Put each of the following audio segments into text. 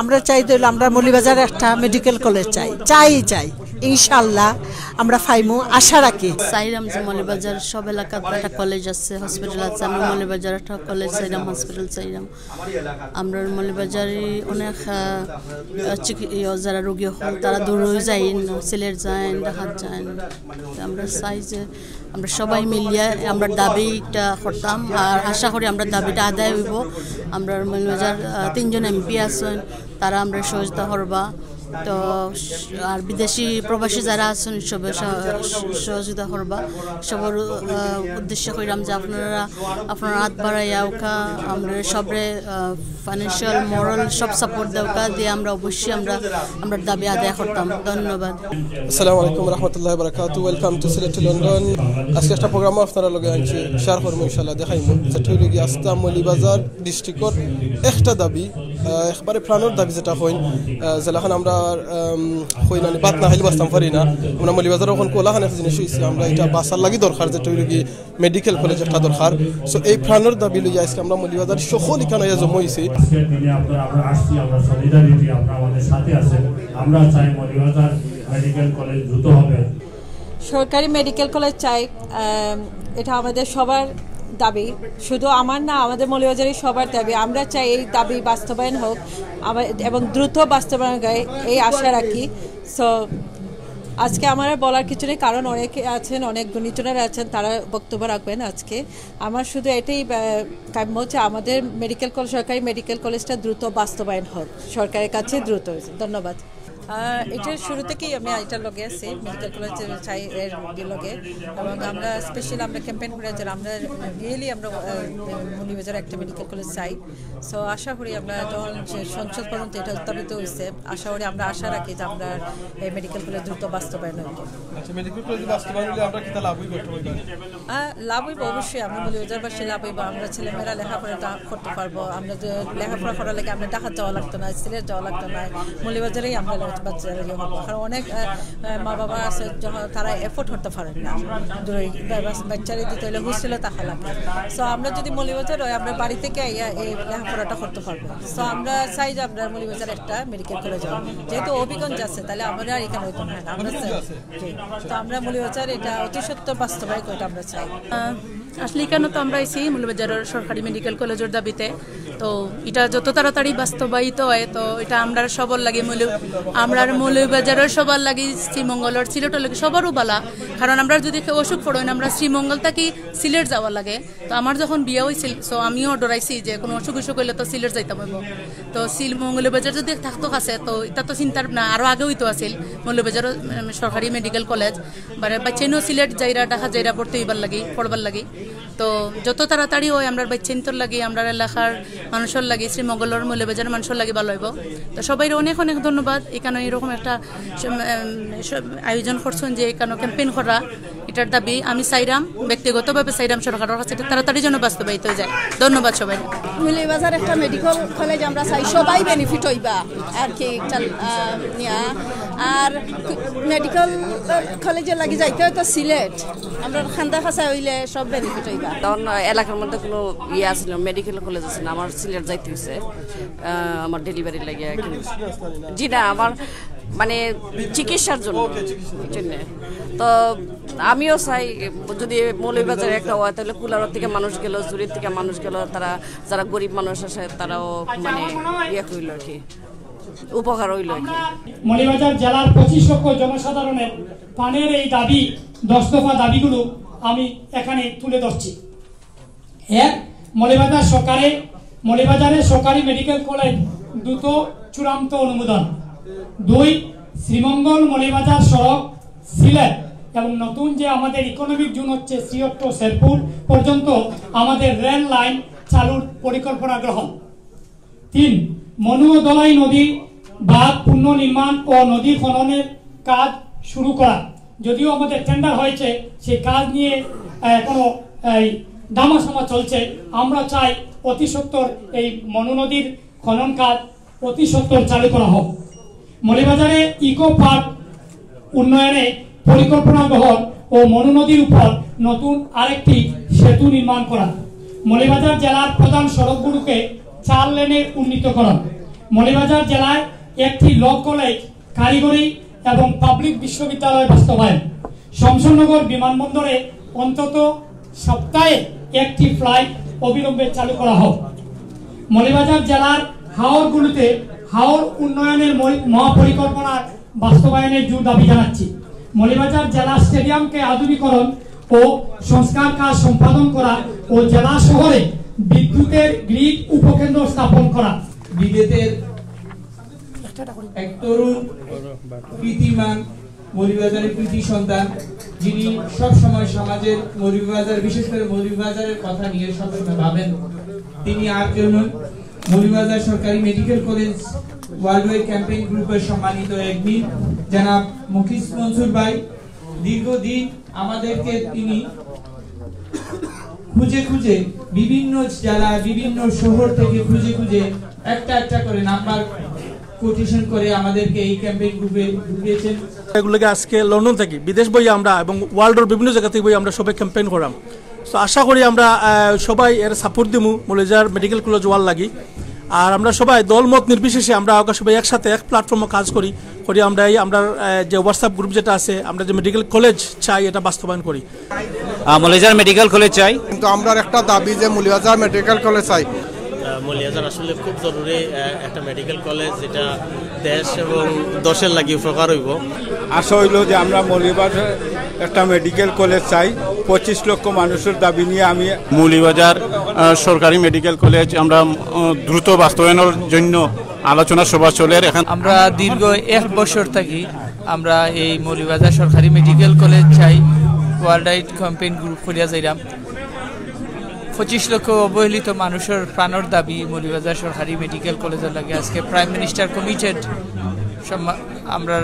আমরা চাই তো আমরা মলিবাজার একটা মেডিকেল কলেজ চাই চাই চাই। ইনশাল্লাহ আমরা ফাইমু আশা রাখি। সাইরাম যে মলিবাজার, সব এলাকাতে একটা কলেজ আছে হসপিটাল আছে। আমরা মলিবাজার একটা কলেজ সাইরাম হসপিটাল চাইরাম আমরা মলিবাজারে অনেক ইয়ে যারা রোগী হল তারা দূর হয়ে যায়, সিলেট যায় দেখাত যায়। আমরা চাই যে আমরা সবাই মিলিয়ে আমরা দাবিটা করতাম, আর আশা করি আমরা দাবিটা আদায় হইব। আমরা মলিবাজার তিনজন এমপি আছেন, তারা আমরা সহযোগিতা করবা। তো আর বিদেশি প্রবাসী যারা আছেন, সবে সহ- সহযোগিতা করবা। সবার উদ্দেশ্য করিলাম যে আপনারা, আপনার হাত বাড়াইয়া ওকা আমরা সবরে ফাইন্যান্সিয়াল মোরাল সব সাপোর্ট দেওয়া দিয়ে আমরা অবশ্যই আমরা আমরা দাবি আদায় করতাম। ধন্যবাদ। আসসালামু আলাইকুম রহমতুল্লাহ বারাকাতু। ওয়েলকাম টু সিলেট লন্ডন আজকে একটা প্রোগ্রাম আপনারা লগে আনছি, শেয়ার করব ইনশাল্লাহ দেখাইমু। যেটা হইল গিয়ে আস্তা মলিবাজার ডিস্ট্রিক্টর একটা দাবি একবারে প্রাণর দাবি যেটা হইন আহ, যেলাখান আমরা হইন আমি বাত না হাইলে বাঁচতাম পারি না। আমরা মলিবাজার ওখান কোলাখান একটা জিনিস হয়েছে আমরা এটা বাসার লাগি দরকার যেটা হইল গিয়ে মেডিকেল কলেজ একটা দরকার। সো এই প্রাণর দাবি লইয়া আজকে আমরা মলিবাজার সকল ইখানে জমা হয়েছি আমরা আসছি আমরা সলিডারিটি আমাদের সাথে আছেন আমরা চাই মরিবাজার মেডিকেল কলেজ দ্রুত হবে সরকারি মেডিকেল কলেজ চাই এটা আমাদের সবার দাবি। শুধু আমার না, আমাদের মৌলবাজারের সবার দাবি। আমরা চাই এই দাবি বাস্তবায়ন হোক। এবং দ্রুত বাস্তবায়ন হয় এই আশা রাখি। সো আজকে আমার বলার কিছু নেই। কারণ অনেকে আছেন, অনেক গুণীজনেরা আছেন, তারা বক্তব্য রাখবেন আজকে। আমার শুধু এটাই কাম্য হচ্ছে আমাদের মেডিকেল কলেজ সরকারি মেডিকেল কলেজটা দ্রুত বাস্তবায়ন হোক। সরকারের কাছে দ্রুত। ধন্যবাদ। এটার শুরু থেকেই আমি এটার লগে আছি মেডিকেল কলেজ চাই এর লগে। এবং আমরা স্পেশাল আমরা ক্যাম্পেইন করে যে আমরা রিয়েলি আমরা মৌলিবাজার একটা মেডিকেল কলেজ চাই। সো আশা করি আমরা যখন সংসদ পর্যন্ত এটা উত্থাপিত হয়েছে আশা করি আমরা আশা রাখি যে আমরা এই মেডিকেল কলেজ দ্রুত বাস্তবায়ন হইব। আচ্ছা লাভ হইব অবশ্যই আমরা মৌলিবাজারবাসী লাভ হইব আমরা ছেলেমেয়েরা লেখাপড়া টা- করতে পারব। আমরা লেখাপড়া করার লাগে আমরা ঢাকা যাওয়া লাগতো না সিলেট যাওয়া লাগতো না মৌলিবাজারেই আমরা বাচ্চারা ইয়ে হব কারণ অনেক মা বাবা আছে যখন তারা এফোর্ট করতে পারেন না। দূরে বাচ্চারা দিতে হলে হোস্টেলে থাকা লাগে। সো আমরা যদি মৌলিবাজার হয় আমরা বাড়ি থেকে আইয়া এই লেখাপড়াটা করতে পারব। সো আমরা চাই যে আমরা মৌলিবাজার একটা মেডিকেল কলেজ হবে যেহেতু অভিগঞ্জ আছে তাহলে আমরা আর এখানে হইতো না। আমরা। তো আমরা মৌলিবাজার এটা অতি সত্য বাস্তবায়িত এটা আমরা চাই। আসলে এখানে তো আমরা এসেছি মূলবাজারের সরকারি মেডিকেল কলেজের দাবিতে। তো এটা যত তাড়াতাড়ি বাস্তবায়িত হয়, তো এটা আমরা সবার লাগে মূল আমরা মৌলবাজারের সবার লাগে শ্রীমঙ্গলের সিলেটের লাগে সবারও বালা। কারণ আমরা যদি অসুখ পড়েন আমরা শ্রীমঙ্গল থাকি সিলেট যাওয়া লাগে। তো আমার যখন বিয়ে হয়েছিল সো আমিও ডরাইছি যে কোনো অসুখ অসুখ হইলে তো সিলেট যাইতে পারব তো সিল মৌলবাজার যদি থাকতো কাছে, তো এটা তো চিন্তার না আরও আগে হইতো আছিল মৌলবাজার সরকারি মেডিকেল কলেজ বাচ্চাইনও সিলেট যাইরা, ঢাকা যাইরা পড়তে হইবার লাগে, পড়বার লাগি। তো যত তাড়াতাড়ি হয় আমরা বাচ্চাইন্তর লাগি আমরা এলাকার মানুষের লাগি, শ্রীমঙ্গলের মৌলবাজার মানুষের লাগি ভালো হইব। তো সবাই অনেক অনেক ধন্যবাদ। এখানে এরকম একটা আয়োজন করছেন যে এখানে ক্যাম্পেইন করা, এটার দাবি আমি চাইরাম, ব্যক্তিগতভাবে চাইরাম সরকারের কাছে এটা তাড়াতাড়ি যেন বাস্তবায়িত যায়। ধন্যবাদ সবাই। মিলিবাজার একটা মেডিকেল কলেজ আমরা চাই, সবাই বেনিফিট হইবা। আর কি আর মেডিকেল কলেজে লাগি যাইতে হয়তো সিলেট। আমরা খান্দা খাসা হইলে সব বেনিফিট হইবা। তখন এলাকার মধ্যে কোনো ইয়ে আছিল মেডিকেল কলেজ আছে না আমার সিলেট যাইতে হয়েছে আমার ডেলিভারি লাগে জি না আমার মানে চিকিৎসার জন্য জন্যে। তো আমিও চাই যদি মৌলভীবাজারে একটা হয় তাহলে কুলার থেকে মানুষ গেল জুরির থেকে মানুষ গেল তারা যারা গরিব মানুষ আছে তারাও মানে ইয়ে হইল আর কি। উপকার হইল মলিবাজার জেলার পঁচিশ লক্ষ জনসাধারণের পানের এই দাবি, দশ দফা দাবিগুলো আমি এখানে তুলে ধরছি। এক মলিবাজার সরকারে মলিবাজারে সরকারি মেডিকেল কলেজ দ্রুত চূড়ান্ত অনুমোদন। দুই, শ্রীমঙ্গল মলিবাজার সড়ক, সিলেট এবং নতুন যে আমাদের ইকোনমিক জোন হচ্ছে সিয়ট্ট শেরপুর পর্যন্ত আমাদের রেল লাইন চালুর পরিকল্পনা গ্রহণ। তিন মনু ও দলাই নদী বাঁধ পুনর্নির্মাণ ও নদী খননের কাজ শুরু করা। যদিও আমাদের টেন্ডার হয়েছে, সেই কাজ নিয়ে কোনো দামাসামা চলছে। আমরা চাই অতি সত্তর এই মনু নদীর খনন কাজ অতি সত্তর চালু করা হোক। মলিবাজারে ইকো পার্ক উন্নয়নে পরিকল্পনা গ্রহণ ও মনোনদীর উপর নতুন আরেকটি সেতু নির্মাণ করা। মলিবাজার জেলার প্রধান সড়কগুলোকে চার লেনে উন্নীতকরণ মলিবাজার জেলায় একটি ল কলেজ কারিগরি এবং পাবলিক বিশ্ববিদ্যালয় বাস্তবায়ন। শমশনগর বিমানবন্দরে অন্তত সপ্তাহে একটি ফ্লাইট অবিলম্বে চালু করা হোক। মলিবাজার জেলার হাওরগুলোতে হাওর উন্নয়নের মহাপরিকল্পনার বাস্তবায়নের জোর দাবি জানাচ্ছি। মলিবাজার জেলা স্টেডিয়ামকে আধুনিকরণ ও সংস্কার কাজ সম্পাদন করা ও জেলা শহরে বিদ্যুতের গ্রিড উপকেন্দ্র স্থাপন করা। বিদেতের এক তরুণ প্রীতিমান মৌলিবাজারের প্রীতি সন্তান, যিনি সব সময় সমাজের মৌলিবাজার বিশেষ করে মৌলিবাজারের কথা নিয়ে সবসময় ভাবেন। তিনি আর কেউ নন। মৌলিবাজার সরকারি medical college world wide campaign গ্রুপের সম্মানিত এডমিন জনাব মুখিস মনসুর ভাই। দীর্ঘদিন আমাদেরকে তিনি খুঁজে খুঁজে বিভিন্ন জেলা বিভিন্ন শহর থেকে খুঁজে খুঁজে একটা একটা করে নাম্বার কোটেশন করে আমাদেরকে এই ক্যাম্পেইন গ্রুপে ঢুকিয়েছেন। এগুলোকে আজকে লন্ডন থেকে বিদেশ বই আমরা এবং ওয়ার্ল্ডের বিভিন্ন জায়গা থেকে বই আমরা সবাই ক্যাম্পেইন করাম। তো আশা করি আমরা সবাই এর সাপোর্ট দিমু মলেজার মেডিকেল কলেজ ওয়াল লাগি। আর আমরা সবাই দলমত নির্বিশেষে আমরা ওকে সবাই একসাথে এক প্ল্যাটফর্মে কাজ করি করি আমরা এই, আমরা যে হোয়াটসঅ্যাপ গ্রুপ যেটা আছে, আমরা যে মেডিকেল কলেজ চাই এটা বাস্তবায়ন করি। মলেজার মেডিকেল কলেজ চাই। কিন্তু আমরা একটা দাবি যে মুলিবাজার মেডিকেল কলেজ চাই। মলিয়াজার আসলে খুব জরুরি একটা মেডিকেল কলেজ যেটা দেশ এবং দশের লাগি উপকার হইব। আশা হইল যে আমরা মৌলিবাজার একটা মেডিকেল কলেজ চাই। পঁচিশ লক্ষ মানুষের দাবি নিয়ে আমি মৌলিবাজার সরকারি মেডিকেল কলেজ আমরা দ্রুত বাস্তবায়নের জন্য আলোচনা সভা চলে। এখন আমরা দীর্ঘ এক বছর থাকি আমরা এই মৌলিবাজার সরকারি মেডিকেল কলেজ চাই। ওয়ার্ল্ড আইড ক্যাম্পেইন গ্রুপ করিয়া যাইলাম পঁচিশ লক্ষ অবহেলিত মানুষের প্রাণর দাবি মৌলিবাজার সরকারি মেডিকেল কলেজের লাগে। আজকে প্রাইম মিনিস্টার কমিটেড আমরা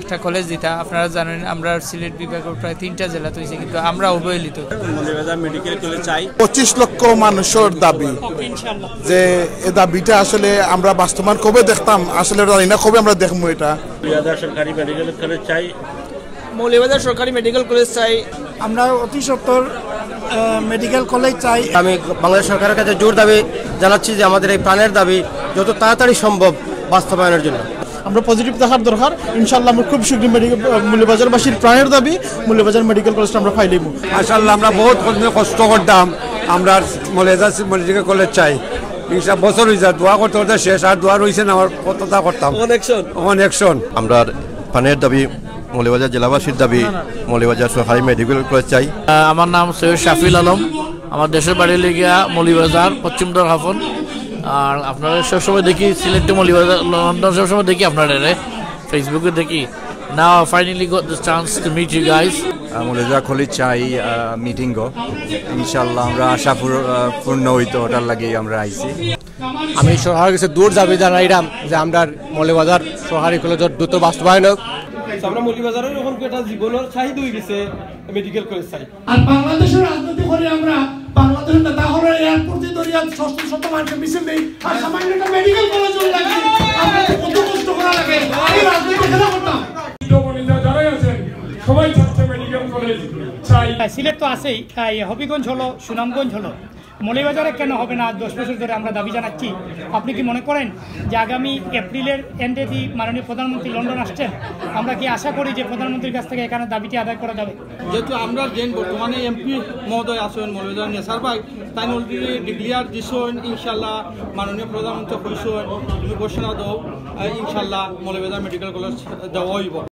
একটা কলেজ দিতা। আপনারা জানেন আমরা সিলেট বিভাগের প্রায় তিনটা জেলা তৈরি কিন্তু আমরা অবহেলিত। কলেজ চাই। পঁচিশ লক্ষ মানুষের দাবি। যে এ দাবিটা আসলে আমরা বাস্তবায়ন কবে দেখতাম? আসলে জানি না কবে আমরা দেখব এটা। সরকারি মেডিকেল কলেজ চাই। মৌলিবাজার সরকারি মেডিকেল কলেজ চাই। আমরা অতি সত্তর মেডিকেল কলেজ চাই। আমি বাংলাদেশ সরকারের কাছে জোর দাবি জানাচ্ছি যে আমাদের এই প্রাণের দাবি যত তাড়াতাড়ি সম্ভব বাস্তবায়নের জন্য। আমরা পজিটিভ দেখার দরকার। ইনশাল্লাহ আমরা খুব শীঘ্রই মেডিকেল মূল্যবাজারবাসীর প্রাণের দাবি মূল্যবাজার মেডিকেল কলেজটা আমরা ফাইলিব মাশাল্লাহ আমরা বহুত কষ্ট করতাম। আমরা মলেজার মেডিকেল কলেজ চাই। ইনশা বছর হয়েছে দোয়া করতে করতে শেষ আর দোয়া রয়েছে না আমার কতটা করতাম। অনেকশন অনেকশন আমরা পানের দাবি মৌলিবাজার জেলাবাসীর দাবি মৌলিবাজার সরকারি মেডিকেল কলেজ চাই। আমার নাম সৈয়দ শাফিল আলম। আমার দেশের বাড়ি লেগিয়া মলিবাজার পশ্চিম দরহাফন আর আপনারা সবসময় দেখি সিলেটে মলিবাজার লন্ডন সবসময় দেখি আপনারা ফেসবুকে দেখি। Now I finally got the chance to meet you guys. মৌলিজা খলি চাই মিটিং গো। ইনশাল্লাহ আমরা আশা পূর্ণ হইতো ওটার লাগে আমরা আইছি। আমি সরকারের কাছে দূর দাবি জানাইলাম যে আমরা মৌলিবাজার সরকারি কলেজের দ্রুত বাস্তবায়ন হোক। আমরা মৌলিবাজারের এখন একটা জীবনের শাহিদ হয়ে গেছে মেডিকেল কলেজ চাই। আর বাংলাদেশের রাজনীতি করে আমরা বাংলাদেশের নেতা হলে এয়ারপোর্টে ধরিয়া ষষ্ঠ শত মানুষের মিছিল নেই আর সামান্য একটা মেডিকেল কলেজ লাগে আমরা কত কষ্ট করা লাগে। এই রাজনীতি খেলা করতাম। যারাই আছেন সবাই চাচ্ছে মেডিকেল কলেজ চাই। সিলেট তো আছেই। হবিগঞ্জ হলো সুনামগঞ্জ হলো। মৌলিবাজারে কেন হবে না? দশ বছর ধরে আমরা দাবি জানাচ্ছি। আপনি কি মনে করেন যে আগামী এপ্রিলের এন্ডে দি মাননীয় প্রধানমন্ত্রী লন্ডন আসছেন? আমরা কি আশা করি যে প্রধানমন্ত্রীর কাছ থেকে এখানে দাবিটি আদায় করা যাবে? যেহেতু আমরা যেন বর্তমানে এমপি মহোদয় আছেন, মৌলভীবাজার নেসার ভাই, তাই অলরেডি ডিক্লিয়ার দিছেন ইনশাল্লাহ মাননীয় প্রধানমন্ত্রী তুমি ঘোষণা দাও ইনশাল্লাহ মৌলভীবাজার মেডিকেল কলেজ দেওয়া হইব।